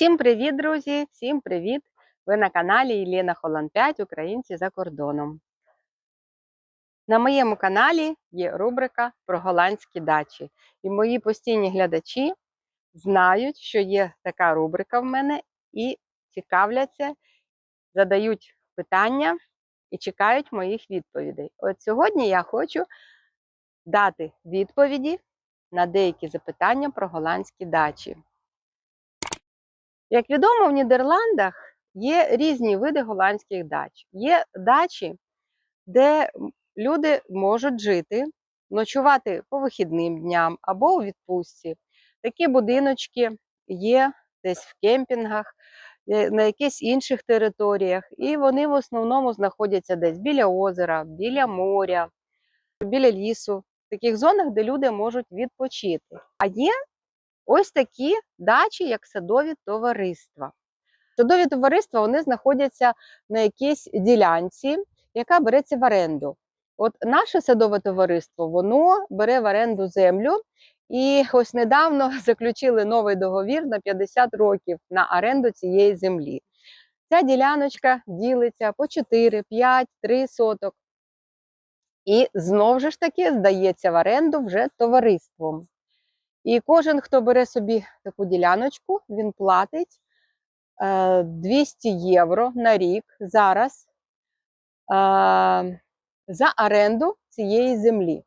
Всім привіт, друзі! Всім привіт! Ви на каналі Єлена Холан 5 Українці за кордоном. На моєму каналі є рубрика про голландські дачі. І мої постійні глядачі знають, що є така рубрика в мене, і цікавляться, задають питання і чекають моїх відповідей. От сьогодні я хочу дати відповіді на деякі запитання про голландські дачі. Як відомо, в Нідерландах є різні види голландських дач. Є дачі, де люди можуть жити, ночувати по вихідним дням або у відпустці. Такі будиночки є десь в кемпінгах, е, на якихось інших територіях, і вони в основному знаходяться десь біля озера, біля моря, біля лісу, в таких зонах, де люди можуть відпочити. А є ось такі дачі, як садові товариства. Садові товариства вони знаходяться на якійсь ділянці, яка береться в оренду. От наше садове товариство воно бере в оренду землю, і ось недавно заключили новий договір на 50 років на оренду цієї землі. Ця діляночка ділиться по 4, 5, 3 соток. І знову ж таки здається в оренду вже товариством. І кожен, хто бере собі таку діляночку, він платить 200 євро на рік зараз за оренду цієї землі.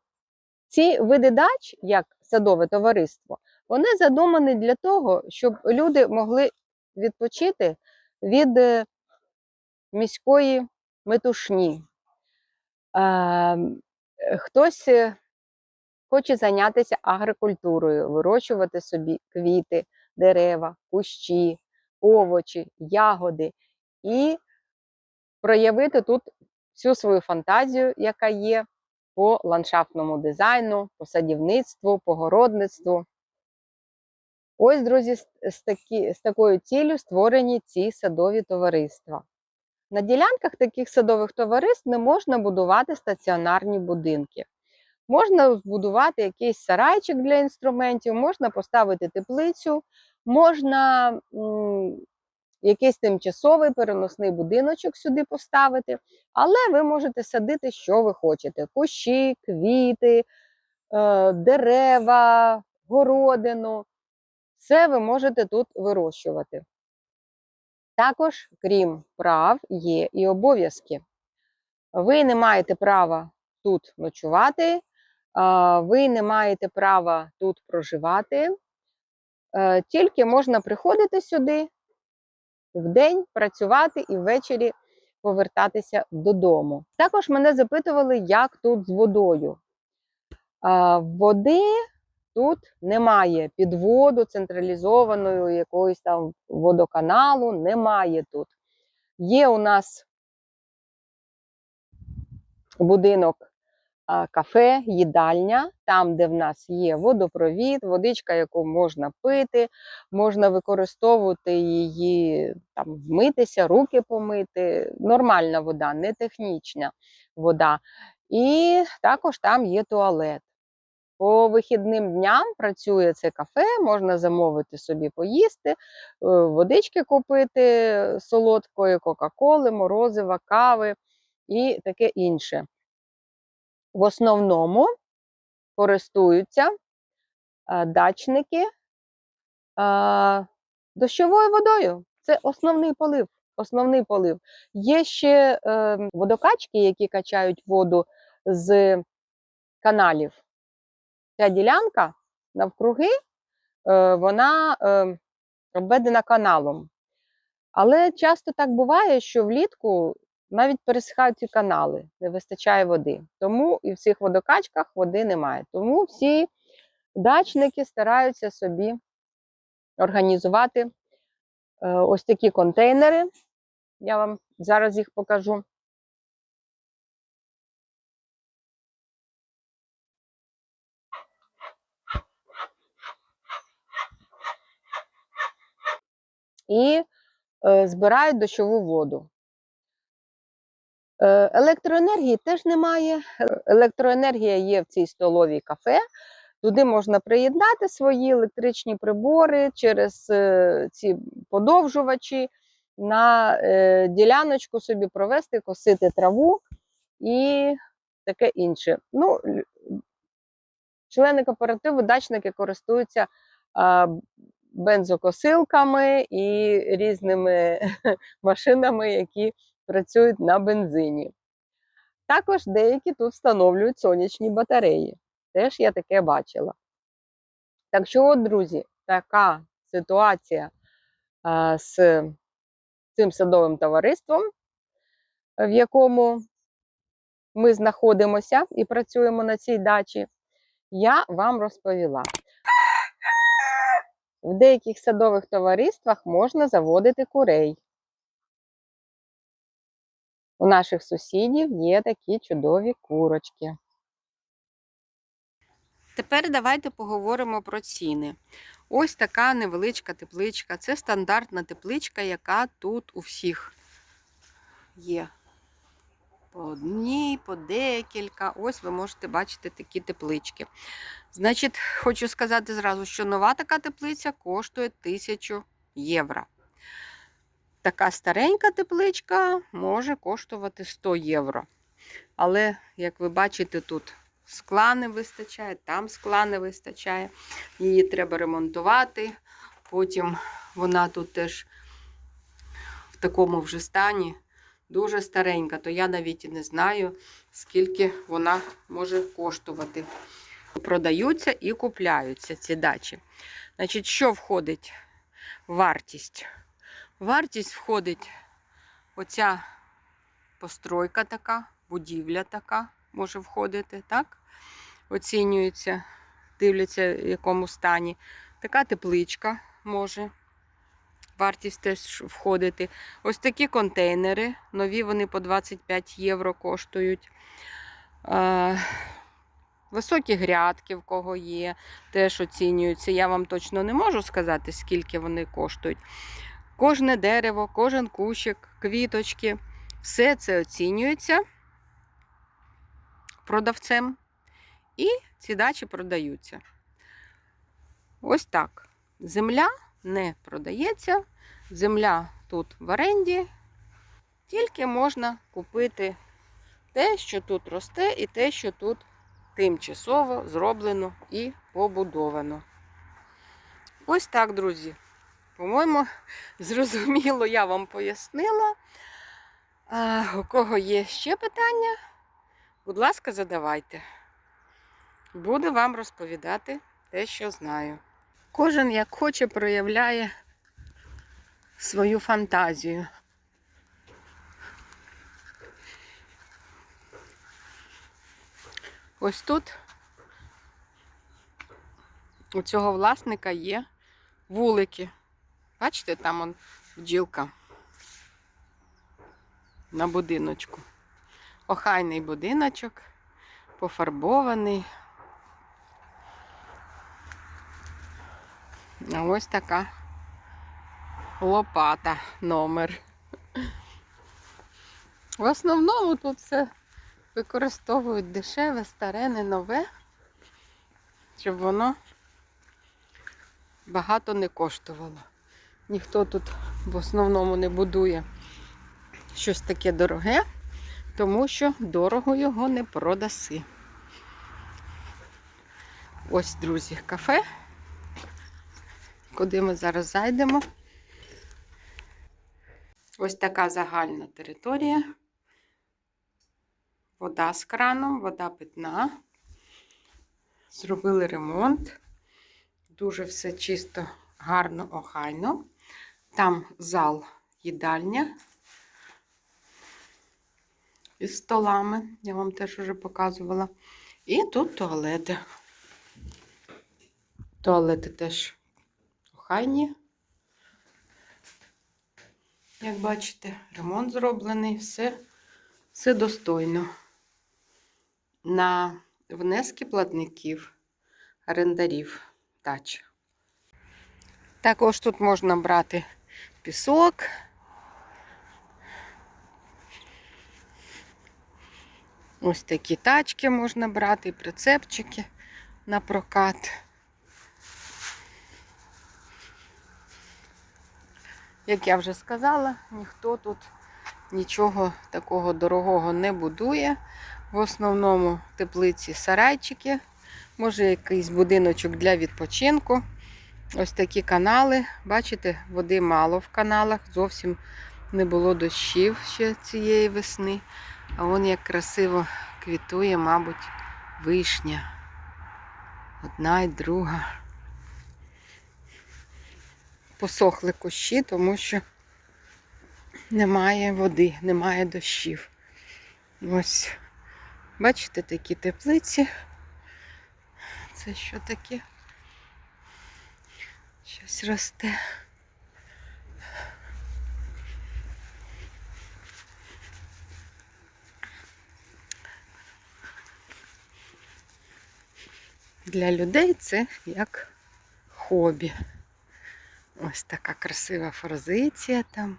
Ці види дач, як садове товариство, вони задумані для того, щоб люди могли відпочити від е, міської метушні. Хтось хоче зайнятися агрокультурою, вирощувати собі квіти, дерева, кущі, овочі, ягоди і проявити тут всю свою фантазію, яка є по ландшафтному дизайну, по садівництву, по городництву. Ось, друзі, з, такі, з такою ціллю створені ці садові товариства. На ділянках таких садових товариств не можна будувати стаціонарні будинки. Можна збудувати якийсь сарайчик для інструментів, можна поставити теплицю, можна якийсь тимчасовий переносний будиночок сюди поставити, але ви можете садити, що ви хочете: кущі, квіти, е, дерева, городину. Все ви можете тут вирощувати. Також, крім прав, є і обов'язки. Ви не маєте права тут ночувати, ви не маєте права тут проживати, е, тільки можна приходити сюди вдень, працювати і ввечері повертатися додому. Також мене запитували, як тут з водою. Води тут немає підводу централізованої якоїсь там водоканалу, немає тут. Є у нас будинок кафе, їдальня, там, де в нас є водопровід, водичка, яку можна пити, можна використовувати її, там, вмитися, руки помити. Нормальна вода, не технічна вода. І також там є туалет. По вихідним дням працює це кафе, можна замовити собі поїсти, е, водички купити солодкої, кока-коли, морозива, кави і таке інше в основному користуються е, дачники е, дощовою водою. Це основний полив. Основний полив. Є ще е, водокачки, які качають воду з каналів. Ця ділянка навкруги, вона обведена каналом. Але часто так буває, що влітку навіть пересихають ці канали, не вистачає води. Тому і в цих водокачках води немає. Тому всі дачники стараються собі організувати е, ось такі контейнери. Я вам зараз їх покажу. І е, збирають дощову воду. Е, електроенергії теж немає. Електроенергія є в цій столовій кафе. Туди можна приєднати свої електричні прибори через е, ці подовжувачі, на е, діляночку собі провести, косити траву і таке інше. Ну, члени кооперативу, дачники користуються бензокосилками і різними машинами, які працюють на бензині. Також деякі тут встановлюють сонячні батареї. Теж я таке бачила. Так що, от, друзі, така ситуація а, з цим садовим товариством, в якому ми знаходимося і працюємо на цій дачі, я вам розповіла. В деяких садових товариствах можна заводити курей. У наших сусідів є такі чудові курочки. Тепер давайте поговоримо про ціни. Ось така невеличка тепличка. Це стандартна тепличка, яка тут у всіх є. По одній, по декілька. Ось ви можете бачити такі теплички. Значить, хочу сказати зразу, що нова така теплиця коштує 1000 євро. Така старенька тепличка може коштувати 100 євро. Але, як ви бачите, тут скла не вистачає, там скла не вистачає. Її треба ремонтувати. Потім вона тут теж в такому вже стані, дуже старенька, то я навіть і не знаю, скільки вона може коштувати. Продаються і купляються ці дачі. Значить, що входить в вартість? Вартість входить оця постройка така, будівля така може входити, так? Оцінюється, дивляться, в якому стані. Така тепличка може. Вартість теж входити. Ось такі контейнери. Нові вони по 25 євро коштують. Високі грядки, в кого є, теж оцінюються. Я вам точно не можу сказати, скільки вони коштують. Кожне дерево, кожен кущик, квіточки, все це оцінюється продавцем. І ці дачі продаються. Ось так. Земля не продається. Земля тут в оренді, тільки можна купити те, що тут росте, і те, що тут тимчасово зроблено і побудовано. Ось так, друзі. По-моєму, зрозуміло, я вам пояснила. А, у кого є ще питання, будь ласка, задавайте. Буду вам розповідати те, що знаю. Кожен, як хоче, проявляє свою фантазію. Ось тут у цього власника є вулики. Бачите, там он бджілка на будиночку. Охайний будиночок, пофарбований. А ось така лопата номер. В основному тут все використовують дешеве, старе, не нове, щоб воно багато не коштувало. Ніхто тут в основному не будує щось таке дороге, тому що дорого його не продаси. Ось, друзі, кафе, куди ми зараз зайдемо. Ось така загальна територія. Вода з краном, вода питна. Зробили ремонт. Дуже все чисто, гарно, охайно. Там зал їдальня із столами, я вам теж вже показувала. І тут туалети. Туалети теж охайні. Як бачите, ремонт зроблений, все, все достойно. На внески платників, орендарів дач. Також тут можна брати пісок. Ось такі тачки можна брати, прицепчики на прокат. Як я вже сказала, ніхто тут нічого такого дорогого не будує. В основному теплиці сарайчики, може якийсь будиночок для відпочинку. Ось такі канали. Бачите, води мало в каналах, зовсім не було дощів ще цієї весни. А вон як красиво квітує, мабуть, вишня. Одна і друга. Посохли кущі, тому що немає води, немає дощів. Ось, бачите, такі теплиці. Це що таке? Щось росте. Для людей це як хобі. Ось така красива форзиція там.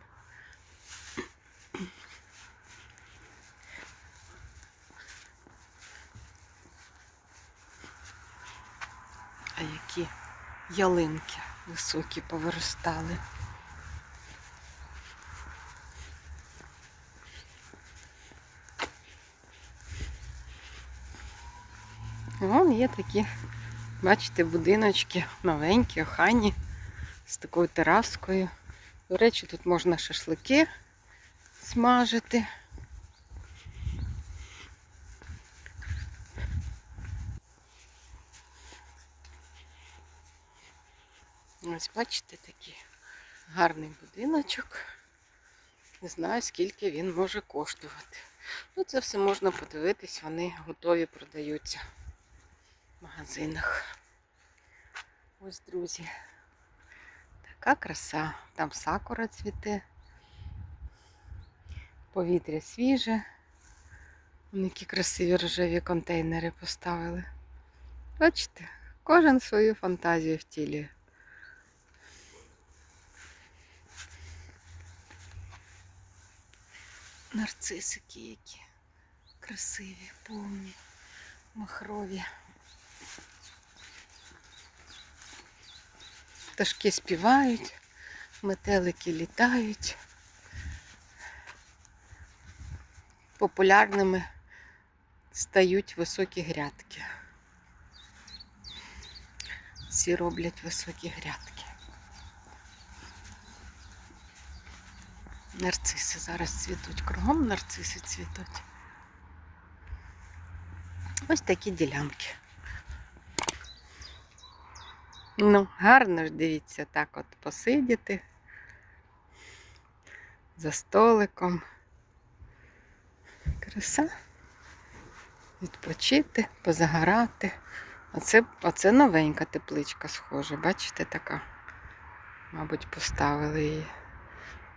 А які ялинки високі повиростали. Вон є такі, бачите, будиночки новенькі, охайні, з такою тераскою. До речі, тут можна шашлики смажити. Ось бачите такий гарний будиночок. Не знаю, скільки він може коштувати. Ну, це все можна подивитись, вони готові продаються в магазинах. Ось, друзі. Така краса. Там сакура цвіте. Повітря свіже. Вон які красиві рожеві контейнери поставили. Бачите, кожен свою фантазію втілює. Нарцисики які красиві, повні, махрові. Пташки співають, метелики літають. Популярними стають високі грядки. Всі роблять високі грядки. Нарциси зараз цвітуть, кругом нарциси цвітуть. Ось такі ділянки. Ну, гарно ж дивіться, так от посидіти за столиком. Краса. Відпочити, позагорати. Оце, оце новенька тепличка схожа, бачите, така. Мабуть, поставили її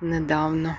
недавно.